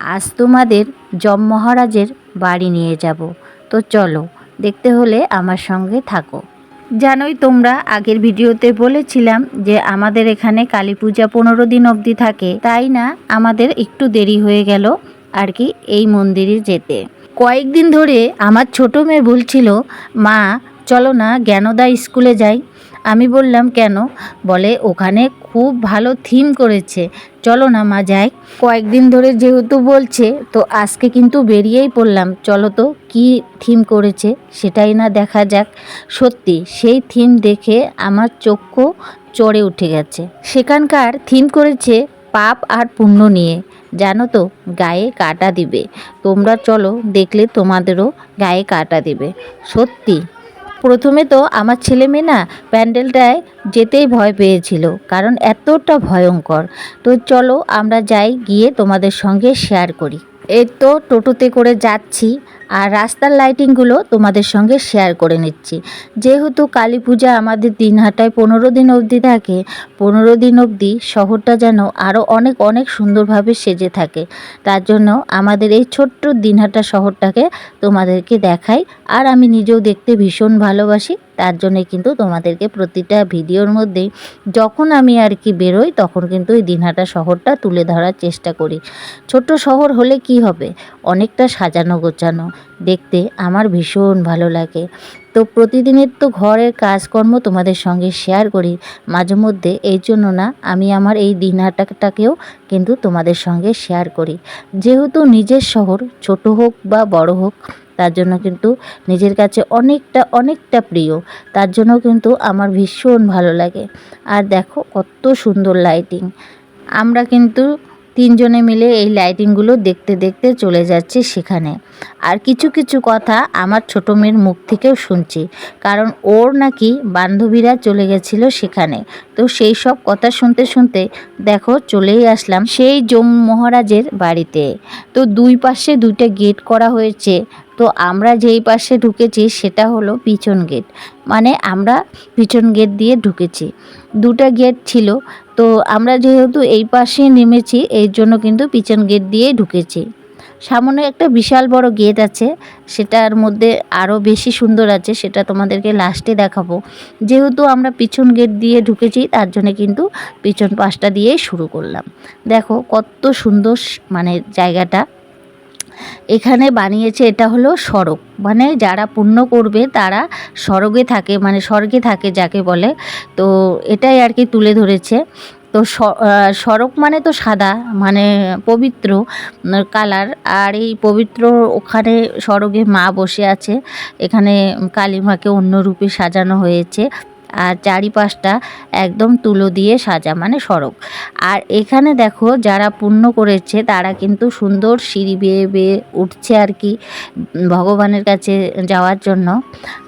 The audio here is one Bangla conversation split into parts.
আজ তোমাদের যম মহারাজের বাড়ি নিয়ে যাব। তো চলো, দেখতে হলে আমার সঙ্গে থাকো। জানোই তোমরা, আগের ভিডিওতে বলেছিলাম যে আমাদের এখানে কালী পূজা পনেরো দিন অবধি থাকে। তাই না? আমাদের একটু দেরি হয়ে গেল আর কি এই মন্দিরে যেতে। কয়েকদিন ধরে আমার ছোট মেয়ে বলছিল, মা, চলো না, জ্ঞানদা স্কুলে যাই। আমি বললাম, কেন? বলে, ওখানে খুব ভালো থিম করেছে। চলো না মা, যাই। কয়েকদিন ধরে যেহেতু বলছে, তো আজকে কিন্তু বেরিয়েই পড়লাম। চলো তো, কি থিম করেছে সেটাই না দেখা যাক। সত্যি, সেই থিম দেখে আমার চক্ষু চড়ে উঠে গেছে। সেখানকার থিম করেছে পাপ আর পুণ্য নিয়ে। জানো তো, গায়ে কাটা দিবে। তোমরা চলো, দেখলে তোমাদেরও গায়ে কাটা দিবে। সত্যি প্রথমে তো আমার ছেলে মেয়ে না প্যান্ডেলটায় যেতেই ভয় পেয়েছিল, কারণ এতটা ভয়ঙ্কর। তো চলো আমরা যাই গিয়ে তোমাদের সঙ্গে শেয়ার করি। এই তো টোটোতে করে যাচ্ছি। আর রাস্তার লাইটিংগুলো তোমাদের সঙ্গে শেয়ার করে নিচ্ছি। যেহেতু কালী পূজা আমাদের দিনহাটায় পনেরো দিন অবধি থাকে, পনেরো দিন অবধি শহরটা যেন আরও অনেক অনেক সুন্দরভাবে সেজে থাকে। তার জন্য আমাদের এই ছোট্ট দিনহাটা শহরটাকে তোমাদেরকে দেখাই। আর আমি নিজেও দেখতে ভীষণ ভালোবাসি, তার জন্যে কিন্তু তোমাদেরকে প্রতিটা ভিডিওর মধ্যেই যখন আমি আর কি বেরোই, তখন কিন্তু এই দিনহাটা শহরটা তুলে ধরার চেষ্টা করি। ছোট্ট শহর হলে কি হবে? অনেকটা সাজানো গোছানো দেখতে আমার ভীষণ ভালো লাগে। তো প্রতিদিনের তো ঘরের কাজকর্ম তোমাদের সঙ্গে শেয়ার করি, মাঝে মধ্যে এই জন্য না আমি আমার এই দিনহাটাটাকেও কিন্তু তোমাদের সঙ্গে শেয়ার করি। যেহেতু নিজের শহর, ছোট হোক বা বড় হোক, তার জন্য কিন্তু নিজের কাছে অনেকটা অনেকটা প্রিয়, তার জন্য কিন্তু আমার ভীষণ ভালো লাগে। আর দেখো কত সুন্দর লাইটিং আমরা কিন্তু তিনজনে মিলে এই লাইটিংগুলো দেখতে দেখতে চলে যাচ্ছে সেখানে। আর কিছু কিছু কথা আমার ছোটো মেয়ের মুখ থেকেও শুনছি, কারণ ওর নাকি বান্ধবীরা চলে গেছিল সেখানে। তো সেই সব কথা শুনতে শুনতে দেখো চলেই আসলাম সেই যম মহারাজের বাড়িতে। তো দুই পাশে দুইটা গেট করা হয়েছে, তো আমরা যেই পাশে ঢুকেছি সেটা হলো পিছন গেট মানে আমরা পিছন গেট দিয়ে ঢুকেছি। দুটা গেট ছিল তো আমরা যেহেতু এই পাশে নেমেছি এই জন্য কিন্তু পিছন গেট দিয়ে ঢুকেছি। সামনে একটা বিশাল বড় গেট আছে, সেটার মধ্যে আরও বেশি সুন্দর আছে, সেটা তোমাদেরকে লাস্টে দেখাবো। যেহেতু আমরা পিছন গেট দিয়ে ঢুকেছি, তার জন্য কিন্তু পিছন পাশটা দিয়েই শুরু করলাম। দেখো কত সুন্দর মানে জায়গাটা। এখানে বানিয়েছে এটা হলো সড়ক। মানে যারা পুণ্য করবে তারা স্বর্গে থাকে মানে স্বর্গে থাকে যাকে বলে। তো এটাই আর কি তুলে ধরেছে। তো সড়ক মানে তো সাদা মানে পবিত্র কালার। আর এই পবিত্র ওখানে সড়কে মা বসে আছে। এখানে কালী মাকে অন্য রূপে সাজানো হয়েছে। আর চারিপাশটা একদম তুলো দিয়ে সাজা মানে সড়ক। আর এখানে দেখো, যারা পুণ্য করেছে, তারা কিন্তু সুন্দর সিঁড়ি বেয়ে বেয়ে উঠছে আর কি ভগবানের কাছে যাওয়ার জন্য।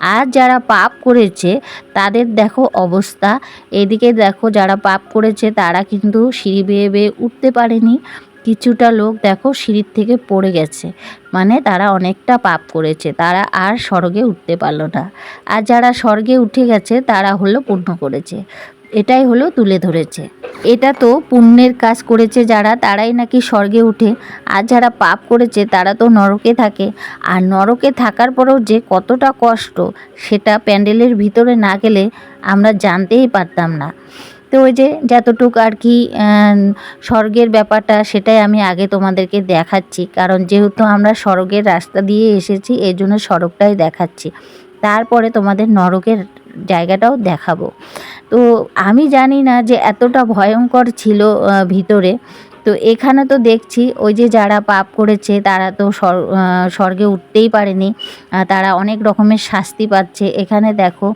আর যারা পাপ করেছে, তাদের দেখো অবস্থা। এদিকে দেখো, যারা পাপ করেছে, তারা কিন্তু সিঁড়ি বেয়ে বেয়ে উঠতে পারেনি। কিছুটা লোক দেখো সিঁড়ির থেকে পড়ে গেছে। মানে তারা অনেকটা পাপ করেছে, তারা আর স্বর্গে উঠতে পারল না। আর যারা স্বর্গে উঠে গেছে, তারা হলো পুণ্য করেছে। এটাই হলো তুলে ধরেছে। এটা তো পুণ্যের কাজ করেছে যারা, তারাই নাকি স্বর্গে উঠে। আর যারা পাপ করেছে, তারা তো নরকে থাকে। আর নরকে থাকার পরেও যে কতটা কষ্ট, সেটা প্যান্ডেলের ভিতরে না গেলে আমরা জানতেই পারতাম না। তো ওই যে যতটুক আর কি স্বর্গের ব্যাপারটা সেটাই আমি আগে তোমাদেরকে দেখাচ্ছি। কারণ যেহেতু আমরা স্বর্গের রাস্তা দিয়ে এসেছি এই জন্য সড়কটাই দেখাচ্ছি। তারপরে তোমাদের নরকের জায়গাটাও দেখাবো। তো আমি জানি না যে এতটা ভয়ঙ্কর ছিল ভিতরে। তো এখানে তো দেখছি ওই যে যারা পাপ করেছে তারা তো স্বর্গে উঠতেই পারেনি। তারা অনেক রকমের শাস্তি পাচ্ছে। এখানে দেখো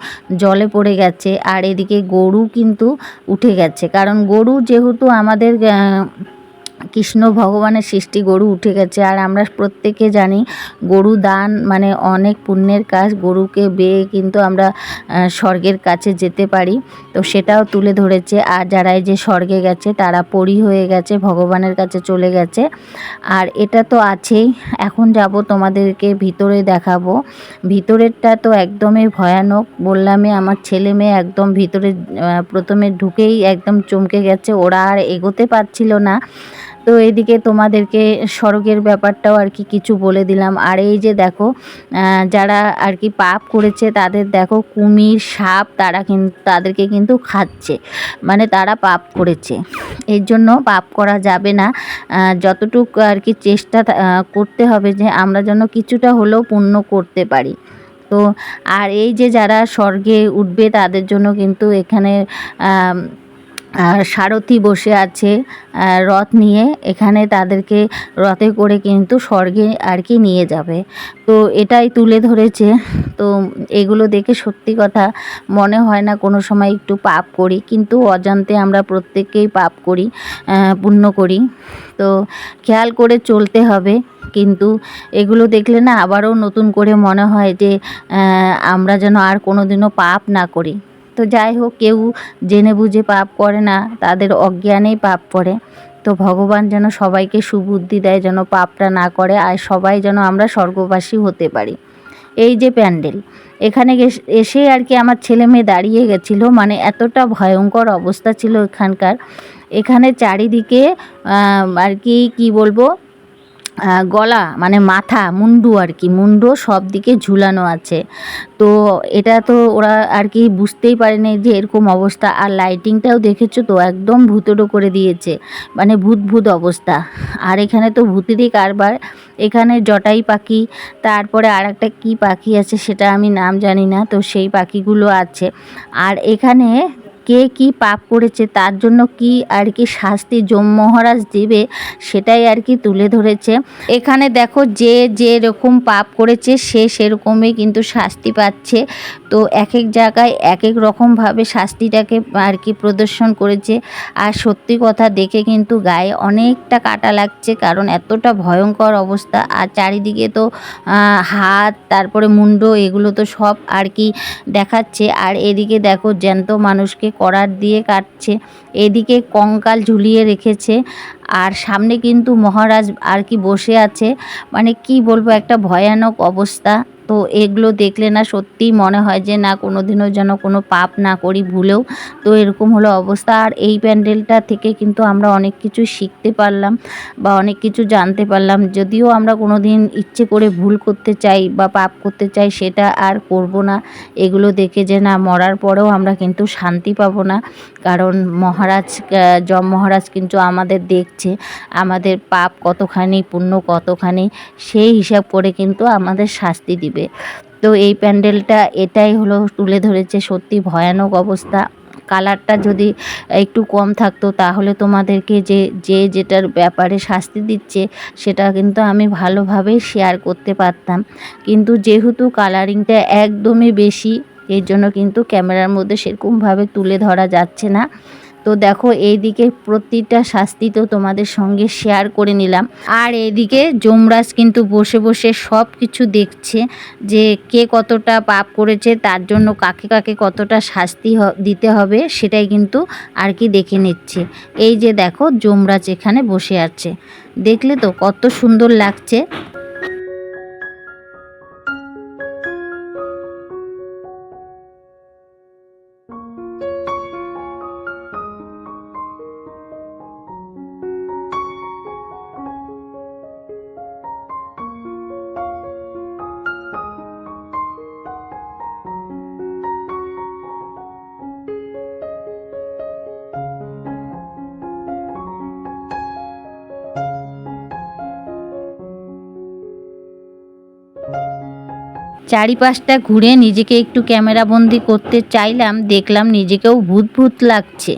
জলে পড়ে গেছে আর এদিকে গরু কিন্তু উঠে গেছে। কারণ গরু যেহেতু আমাদের কৃষ্ণ ভগবানের সৃষ্টি, গরু উঠে গেছে। আর আমরা প্রত্যেকে জানি, গরু দান মানে অনেক পুণ্যের কাজ। গরুকে বেয়ে কিন্তু আমরা স্বর্গের কাছে যেতে পারি। তো সেটাও তুলে ধরেছে। আর যারা যে স্বর্গে গেছে, তারা পরি হয়ে গেছে, ভগবানের কাছে চলে গেছে। আর এটা তো আছেই। এখন যাব তোমাদেরকে ভিতরে দেখাবো। ভিতরেরটা তো একদমই ভয়ানক। বললামই আমার ছেলে মেয়ে একদম ভিতরে প্রথমে ঢুকেই একদম চমকে গেছে। ওরা আর এগোতে পারছিল না। তো এদিকে তোমাদেরকে স্বর্গের ব্যাপারটাও আর কি কিছু বলে দিলাম। আর এই যে দেখো যারা আর কি পাপ করেছে, তাদের দেখো কুমির, সাপ, তারা কিন্তু তাদেরকে কিন্তু খাচ্ছে। মানে তারা পাপ করেছে। এর জন্য পাপ করা যাবে না। যতটুকু আর কি চেষ্টা করতে হবে যে আমরা যেন কিছুটা হলেও পুণ্য করতে পারি। তো, আর এই যে যারা স্বর্গে উঠবে, তাদের জন্য কিন্তু এখানে সারথি বসে আছে রথ নিয়ে। এখানে তাদেরকে রথে করে কিন্তু স্বর্গে আর কি নিয়ে যাবে। তো এটাই তুলে ধরেছে। তো এগুলো দেখে সত্যি কথা মনে হয় না কোনো সময় একটু পাপ করি, কিন্তু অজান্তে আমরা প্রত্যেকেই পাপ করি পুণ্য করি। তো খেয়াল করে চলতে হবে, কিন্তু এগুলো দেখলে না আবারও নতুন করে মনে হয় যে আমরা যেন আর কোনো দিনও পাপ না করি। তো যাই হোক, কেউ জেনে বুঝে পাপ করে না, তাদের অজ্ঞানেই পাপ করে। তো ভগবান যেন সবাইকে সুবুদ্ধি দেয়, যেন পাপটা না করে, আর সবাই যেন আমরা স্বর্গবাসী হতে পারি। এই যে প্যান্ডেল, এখানে এসে আর কি আমার ছেলে মেয়ে দাঁড়িয়ে গেছিল মানে এতটা ভয়ঙ্কর অবস্থা ছিল এখানকার। এখানে চারিদিকে আর কি কি বলব গলা মানে মাথা, মুন্ডু আর কি, মুন্ডু সব দিকে ঝুলানো আছে। তো এটা তো ওরা আর কি বুঝতেই পারেনি যে এরকম অবস্থা। আর লাইটিংটাও দেখেছ তো, একদম ভূতেরও করে দিয়েছে। মানে ভূত ভূত অবস্থা। আর এখানে তো ভূতেরই কারবার। এখানে জটাই পাখি, তারপরে আর একটা কী পাখি আছে সেটা আমি নাম জানি না, তো সেই পাখিগুলো আছে। আর এখানে কে কি পাপ করেছে, তার জন্য কি আর কি শাস্তি যম মহারাজ দেবে, সেটাই আর কি তুলে ধরেছে। এখানে দেখো যে যে রকম পাপ করেছে, সে সেরকমই কিন্তু শাস্তি পাচ্ছে। তো এক এক জায়গায় এক এক রকমভাবে শাস্তিটাকে আর কি প্রদর্শন করেছে। আর সত্যি কথা দেখে কিন্তু গায়ে অনেকটা কাটা লাগছে, কারণ এতটা ভয়ঙ্কর অবস্থা। আর চারিদিকে তো হাত, তারপরে মুন্ড, এগুলো তো সব আর কি দেখাচ্ছে। আর এদিকে দেখো জ্যান্ত মানুষকে করার দিয়ে কাটছে। এদিকে কঙ্কাল ঝুলিয়ে রেখেছে। আর সামনে কিন্তু মহারাজ আর কি বসে আছে। মানে কি বলব, একটা ভয়ানক অবস্থা। তো এগুলো দেখলে না সত্যিই মনে হয় যে না কোনো দিনও যেন কোনো পাপ না করি ভুলেও। তো এরকম হলো অবস্থা। আর এই প্যান্ডেলটা থেকে কিন্তু আমরা অনেক কিছু শিখতে পারলাম বা অনেক কিছু জানতে পারলাম। যদিও আমরা কোনো দিন ইচ্ছে করে ভুল করতে চাই বা পাপ করতে চাই সেটা আর করব না। এগুলো দেখে যে না, মরার পরেও আমরা কিন্তু শান্তি পাবো না। কারণ মহারাজ যম মহারাজ কিন্তু আমাদের দেখছে, আমাদের পাপ কতখানি, পুণ্য কতখানি, সেই হিসাব করে কিন্তু আমাদের শাস্তি দিবে। তো এই প্যান্ডেলটা এটাই হলো তুলে ধরেছে সত্যি ভয়ানক অবস্থা। কালারটা যদি একটু কম থাকতো তাহলে তোমাদেরকে যে যে যেটার ব্যাপারে শাস্তি দিচ্ছে সেটা কিন্তু আমি ভালোভাবেই শেয়ার করতে পারতাম। কিন্তু যেহেতু কালারিংটা একদমই বেশি, এর জন্য কিন্তু ক্যামেরার মধ্যে সেরকমভাবে তুলে ধরা যাচ্ছে না। তো দেখো, এইদিকে প্রতিটা শাস্তি তো তোমাদের সঙ্গে শেয়ার করে নিলাম। আর এইদিকে যমরাজ কিন্তু বসে বসে সব কিছু দেখছে যে কে কতটা পাপ করেছে, তার জন্য কাকে কাকে কতটা শাস্তি দিতে হবে সেটাই কিন্তু আর কি দেখে নিচ্ছে। এই যে দেখো, যমরাজ এখানে বসে আছে। দেখলে তো কত সুন্দর লাগছে। চারিপাশটা ঘুরে নিজেকে একটু ক্যামেরা বন্দি করতে চাইলাম, দেখলাম নিজেকেও ভূত ভূত লাগছে।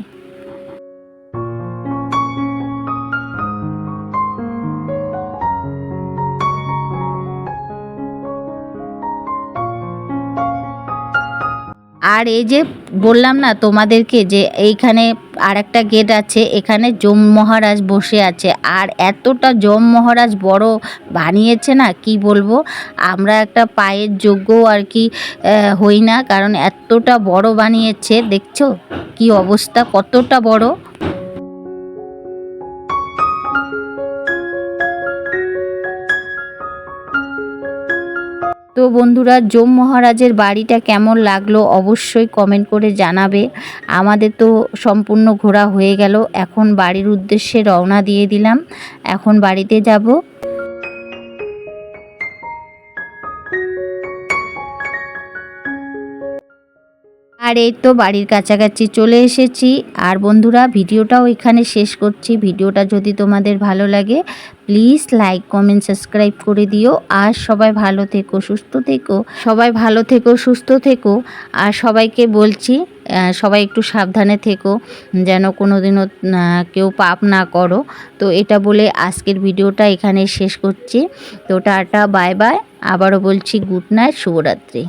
আর এই যে বললাম না তোমাদেরকে যে এইখানে আর একটা গেট আছে, এখানে যম মহারাজ বসে আছে। আর এতটা যম মহারাজ বড় বানিয়েছে না, কি বলব? আমরা একটা পায়ের যোগ্য আর কি হই না, কারণ এতটা বড় বানিয়েছে, দেখছ? কি অবস্থা, কতটা বড়? তো বন্ধুরা, জম মহারাজের বাড়িটা কেমন লাগল অবশ্যই কমেন্ট করে জানাবে। আমাদের তো সম্পূর্ণ ঘোরা হয়ে গেল, এখন বাড়ির উদ্দেশ্যে রওনা দিয়ে দিলাম। এখন বাড়িতে যাব। আর এই তো বাড়ির কাছাকাছি চলে এসেছি। আর বন্ধুরা, ভিডিওটাও এখানে শেষ করছি। ভিডিওটা যদি তোমাদের ভালো লাগে প্লিজ লাইক কমেন্ট সাবস্ক্রাইব করে দিও। আর সবাই ভালো থেকো, সুস্থ থেকো। সবাই ভালো থেকো, সুস্থ থেকো। আর সবাইকে বলছি সবাই একটু সাবধানে থেকো, যেন কোনো দিনও কেউ পাপ না করো। তো এটা বলে আজকের ভিডিওটা এখানে শেষ করছি। তো টাটা বাই বাই আবারও বলছি গুড নাইট শুভরাত্রি।